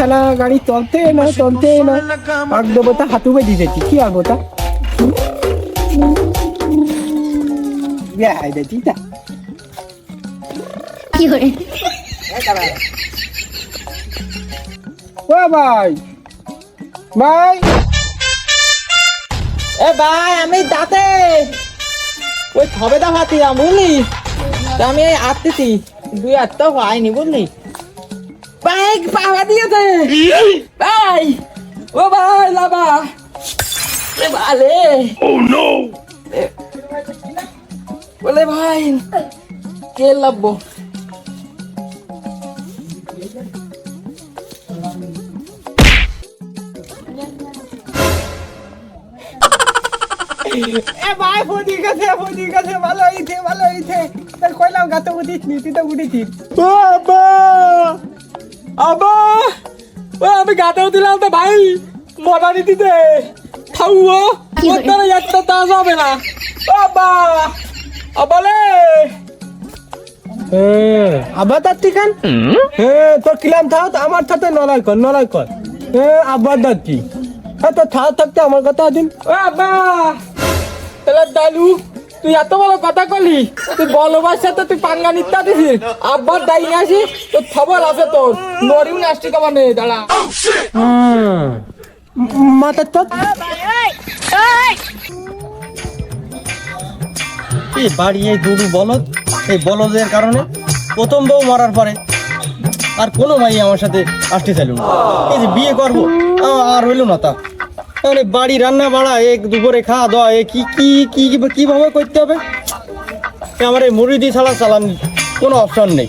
ঠেলা গাড়ি চলতে না চলতে না। পাক দেবতা হাতু বেঁধে দিয়েছি। কি আর হাই দিয়েছি তা কি hore ও ভাই। ভাই। এ ভাই আমি দাঁতে। ওই খবেদা ভাতিলাম বুঝলি? আমি এই আসতেছি দুই হাত তো হয়নি বুঝলি? ভাই পাওয়া দিয়েছে। ভাই ও ভাই লাবা। ভালে বলে। ভাই কে লাভবো এ ভাই ফোদি গেছে ফোদি গেছে ভালো হইছে ভালো হইছে। তাই কইলাম গাতে উঠিস নি তুই তো উঠেছিস বাবা! আবা ও আমি গাতেও দিলাম তো ভাই। মরানি দিতে খাওয়া কি? ওটারে একটা তা যাবে না। বাবা! আবালে হ্যাঁ আবার তার ঠিকান হ্যাঁ তোর কিলাম থাও তো আমার সাথে নলাই কর নলাই কর। হ্যাঁ আবার দাচ্ছি হ্যাঁ তো থাও থাকতে আমার কথা দিন। বাবা তাহলে দালু তুই এত বড় কথা কলি তুই ভালোবাসা তো তুই পাঙ্গা নিত্যা দিছিস। আব্বার দাই আসি তোর খবর আছে তোর। নাস্তি কবার নেই দাঁড়া। মাথার এই বাড়ি এই গরু বলদ এই বলদের কারণে প্রথম বউ মরার পরে আর কোনো মাই আমার সাথে আসতে চাইল না। এই যে বিয়ে করব আর হইল না তা। তাহলে বাড়ি রান্না বাড়া এক দুপুরে খাওয়া দাওয়া এ কি কি কি কি- কীভাবে করতে হবে? আমার এই মুড়ি দিয়ে ছাড়া চালান কোনো অপশন নেই।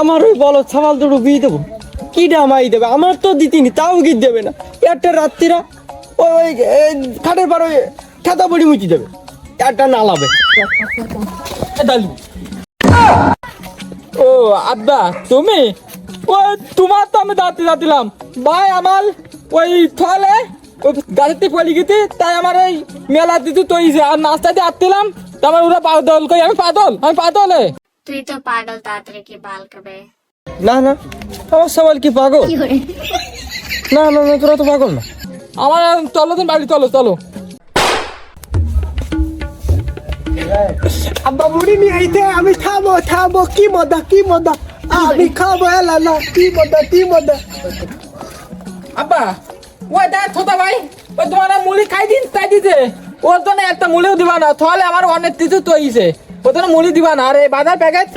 আমার ওই বলো ছামাল দুটো বিয়ে দেবো। কি ডামাই দেবে? আমার তো দিতিনি, তাও গিয়ে দেবে না? একটা রাত্রিরা ওই খাটের পর ওই খেতা বড়ি মুচি দেবে। একটা নালাবে। ও, আব্বা, তুমি? ও, তোমার তো আমি দাঁতে দাঁতিলাম ভাই আমার ওই থলে ওই গাড়িতে পড়ে গেছি, তাই আমার এই মেলা দিতে তৈছে আর নাস্তাতে আটতিলাম তা আমার ওরা পাদল কই? আমি পাদল আমি পাদলে তুই তো পাগল তাড়াতাড়ি কি বাল কবে না না আমার সবাল কি পাগল? না না না তোরা তো পাগল না। আমার চলো তুমি বাড়ি চলো চলো। আব্বা মুড়ি নিয়ে আইতে আমি খাব খাব কি মজা কি মজা। আমি খাব এলা না কি মজা কি মজা। আব্বা ওই দেখ ছোটা ভাই ওই তোমার মুড়ি খাই দিন তাই দিতে ওর জন্য একটা মুড়িও দিবা না তাহলে আমার অনেক কিছু তৈছে। জন্য মুড়ি দিবা না আরে বাজার প্যাকেট?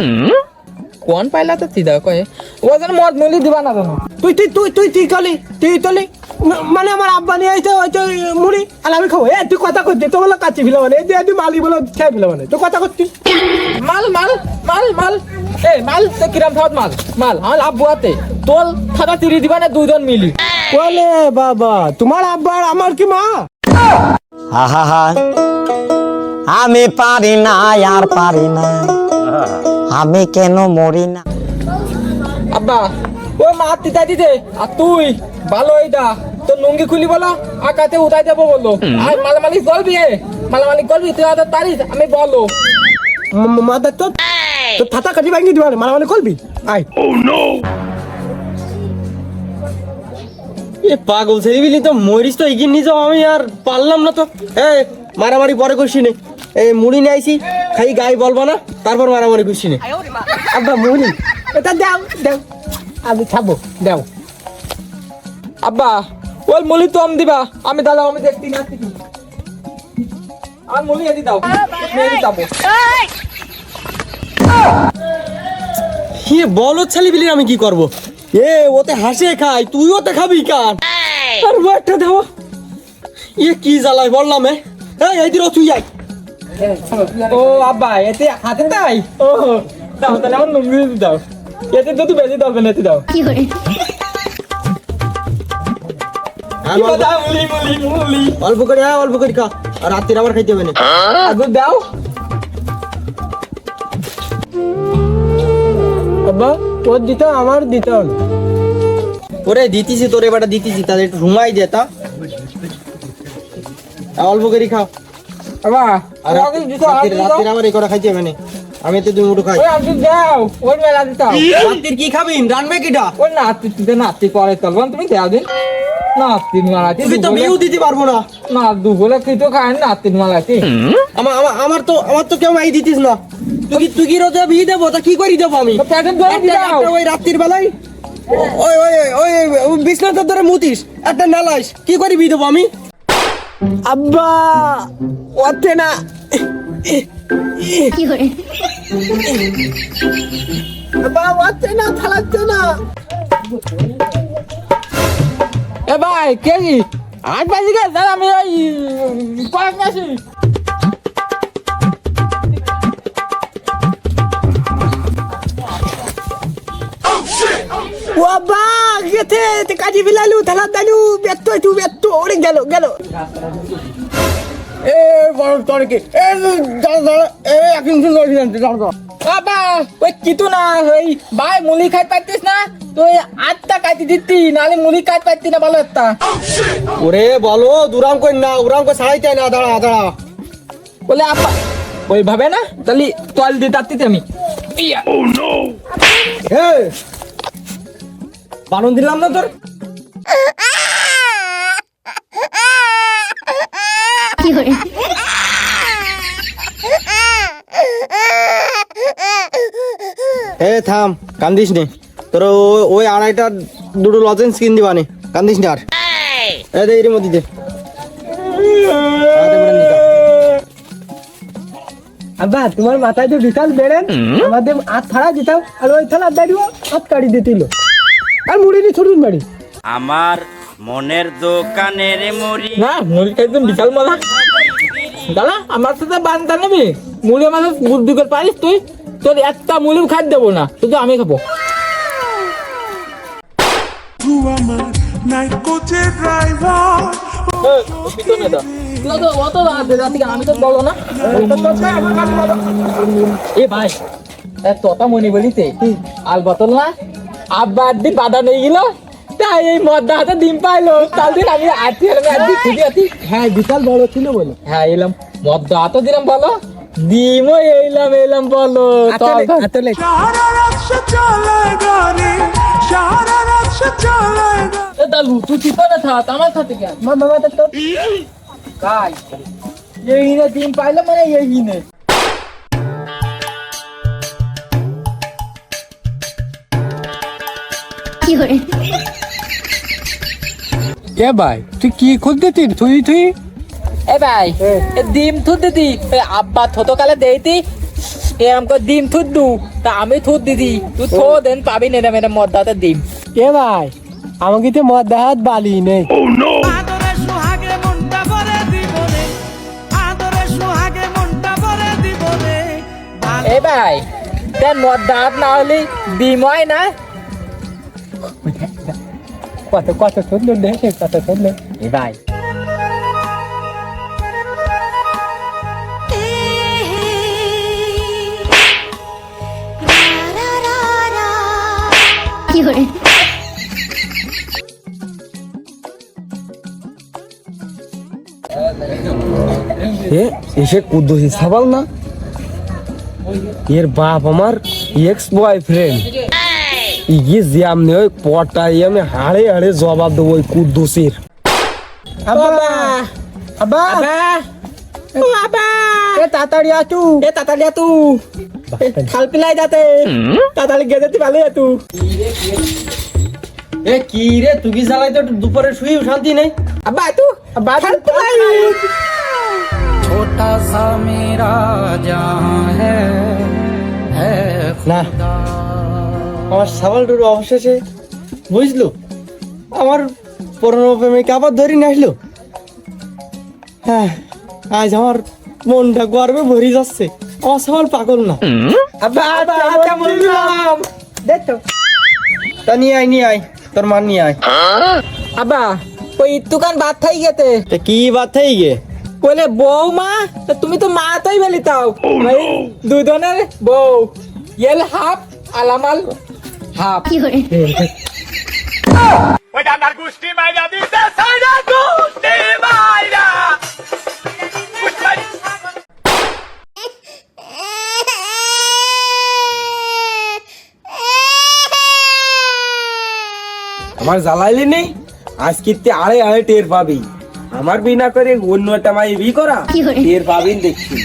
কোন পাইলা তো তিদা কয়ে? জন্য মদ মুড়ি দিবা না তুমি তুই তুই তুই তুই তুই কলি তুই তলি মানে আমার আব্বা নিয়ে আইতে হয়তো মুড়ি। আর আমি খাব। এ তুই কথা করছিস তো বলো কাচ্চি ফিলা মানে। এই তুই মালি বলো খেয়ে ফিলা মানে। তুই কথা করছিস মাল মাল মাল মাল। এ মাল তো কিরাম থাকত মাল? মাল আমার লাভ বুয়াতে তোল খাতা তিরি দিবা না দুইজন মিলি? বলে বাবা তোমার আব্বা আর আমার কি মা? আহা আমি পারি না আর পারি না। আমি কেন মরি না? আব্বা ও মা তিতা দিতে আর তুই ভালো এইটা তো লুঙ্গি খুলি বলো আকাতে উঠাই দেবো বলল আর মালামালি গলবি এ? মালামালি গলবি তুই হাতে তারিস আমি বলো। মাদার তো তো থাতা কাটি ভাঙি দিবা মানে মানে করবি আয়। এ পাগল ছেলেবিলি তো মরিস তো এগিয়ে নিয়ে যাও আমি আর পারলাম না তো। এ মারামারি পরে করছি নে। এই মুড়ি নিয়ে আইছি, খাই গায়ে বলব না, তারপর মারামারি করছি নে। আব্বা, মুড়ি। এটা দাও দাও। আমি খাব, দাও। আব্বা, ওই মুলি তো আমি দিবা। আমি দাঁড়াও আমি দেখতি না আর মুলি এদি দাও। মেরে যাব হে, বলো ছেলেবিলির আমি কি করব? এ, ওতে হাসে খাই তুই ওতে খাবি কান আর একটা দেবো ইয়ে কি জ্বালাই বললাম, এ? এই এই দিল তুই আয়। ও আব্বা এতে হাতে তাই ও দাও তাহলে আমার লুঙ্গি দাও। এতে তো তুই বেশি দাও এতে দাও। কি hore আর অল্প- মুলি মুলি মুলি। অল্প করে হ্যাঁ অল্প করে খা। আর রাত্রির আবার খাইতে হবে না। আগে দাও। আব্বা ওর দিতে আমার দিতে। হলো ওরে দিতেছি তোর এবারটা দিতেছি তাদের একটু ঘুমাই দে তা। খাইতে হবে না। আমি তো দুই মুঠো খাই। ওই মেলা দিতাম কি খাবি? রানবে কিটা? ওই নাতি নাতি পরে তুমি দেও দিন। নাতি মালাতি তুমি তো বিউ দিতে পারব না। না দুপুরে কি তো খায় আমার আমার তো আমার তো কেউ দিতিস না। তুই তুই কি রোজা বিয়ে দেবো? তা কি করি দেবো আমি? ওই রাত্রির বেলায়? ওই ওই ওই বিছনাটার ধরে মুতিস। একটা নালাইস। কি করে বিয়ে দেবো আমি? আব্বা ওতে না। আব্বা ওতে না থালাচ্ছে না। এ ভাই কে কি আজ বাজি আমি ওই কয়েক মাসি। ও গেতে তে কাজি বিলালু থালা দালু ব্যস্ত তুই ব্যস্ত। ওরে গেল গেল। এ বড় তোর কি এ দাঁড়া এ এক দাঁড়া দাঁড়া। বাবা ওই কিতু না ওই ভাই মুলি খাই পাইতিস না? তুই আটটা কাটি দিতি নালে মুলি খাই পাইতি না ভালো একটা। ওরে বলো দুরাম কই না উরাম কই ছাড়াইতে না দাঁড়া দাঁড়া। বলে আপা ওইভাবে না? তাহলে তল তাত্তিতে আমি। ইয়া হে বানন দিলাম না তোর? এ থাম কান্দিস নে। তোর ওই আড়াইটা দুটো লজেন্স কিন দিবানে কান্দিস নে আর। এ দে এর মধ্যে দে। যা। আব্বা তোমার মাথায় যে বিশাল বেড়েন আমাদের হাত ছাড়া দিতাম আর ওই থালা দাঁড়িয়ে হাত কাটি দিতিল। আর মুড়ি দিয়ে ছুটুন বাড়ি। আমার মনের দোকানের মুড়ি। না মুলি খাইতে বিশাল মজা দাদা আমার সাথে বান্ধা নেবি? মুলি আমার বুদ্ধি করে পারিস তুই? তোর একটা মুলিও খাই দেবো না শুধু আমি খাব। আমার নাইট ড্রাইভার পিছনে না এ ভাই তোতা মনে বলিতে আল বোতল না? আব্বা আড্ডি বাধা নিয়ে গেল। তাই এই মদ্দা হাতে ডিম পাইলো। তার দিন আমি আটটি হলাম আড্ডি খুঁজে আছি হ্যাঁ বিশাল বড় ছিল বলে। হ্যাঁ এলাম। মদ্দা হাতে দিলাম বলো। ডিমও এলাম এলাম বলো। এ দালু তুই পিছনে থাক আমার সাথে কেন মা মামা তো কাই? এই নে ডিম পাইলো মানে এই এ ভাই তুই কি খুঁজতে তিন তুই তুই এ ভাই এ। ডিম থুত দিদি এ আব্বা থতো কালে দেইতি। এ আমকো ডিম থুত দু তা আমি থুত দিদি তুই থো দেন পাবি নে মেরে মদ্দাতে ডিম। এ ভাই আমাকে তো মদ হাত বালি নেই। আদরে সোহাগে মনটা ভরে দিব রে। আদরে সোহাগে মনটা ভরে দিব রে। এ ভাই দেন মদ্দাত না হলে ডিম হয় না। কত কত সুন্দর দেখে কত সুন্দর ভাই এ এসে কুদ্দুসি সাবাল না? এর বাপ আমার এক্স বয়ফ্রেন্ড ইয়ে যে আমনে ওই পটাই আমি হাড়ে হাড়ে জবাব দেবো ওই কুদ্দুসির। আব্বা। আব্বা। আব্বা। এ তাড়াতাড়ি আতু। এ খাল পিলাই যাতে। তাতালি গেজেতি ভালো তু এ কি রে তুই কি জ্বালাই তো দুপুরে শুই শান্তি নেই? আব্বা আব্বা খাল পিলাই। না। আমার সাবাল টুরু অবশেষে বুঝলো? আমার পুরনো প্রেমিক আবার ধরে আসলো। হ্যাঁ আজ আমার মনটা গর্বে ভরে যাচ্ছে। আমার সাবাল পাগল না। দেখো তা। নিয়ে আয় নিয়ে আয়। তোর মান নিয়ে আয়। আব্বা ওই বাদ থাই গেতে। তা কি বাদ থেকে গে? বলে বৌমা তা তুমি তো মা তাই বেলি তাও। ভাই দুজনের বউ। ইয়েল হাফ আলামাল। হাফ। আমার জ্বালাইলি নেই আজকে তে আড়ে আড়ে টের পাবি। আমার বিনা করে অন্য একটা মাই বি করা টের পাবিন দেখছি।